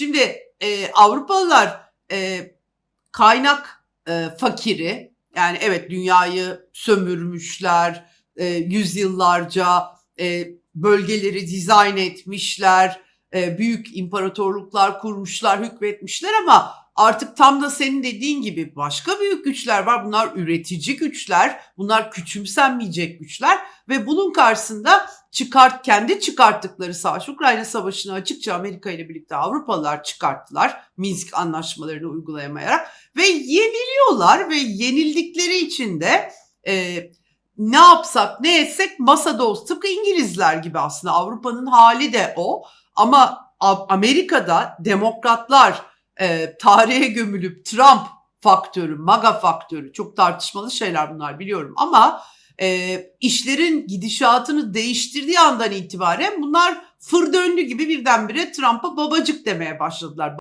Şimdi e, Avrupalılar e, kaynak e, fakiri yani evet dünyayı sömürmüşler e, yüzyıllarca e, bölgeleri dizayn etmişler e, büyük imparatorluklar kurmuşlar hükmetmişler ama artık tam da senin dediğin gibi başka büyük güçler var. Bunlar üretici güçler bunlar küçümsenmeyecek güçler ve bunun karşısında çıkart kendi çıkarttıkları savaş Ukrayna Savaşı'nı açıkça Amerika ile birlikte Avrupalılar çıkarttılar Minsk anlaşmalarını uygulayamayarak ve yeniliyorlar ve yenildikleri için de e, ne yapsak ne etsek masada olsun. Tıpkı İngilizler gibi aslında Avrupa'nın hali de o ama Amerika'da demokratlar e, tarihe gömülüp Trump faktörü, MAGA faktörü çok tartışmalı şeyler bunlar biliyorum ama e, işlerin gidişatını değiştirdiği andan itibaren bunlar fır döndü gibi birdenbire Trump'a babacık demeye başladılar.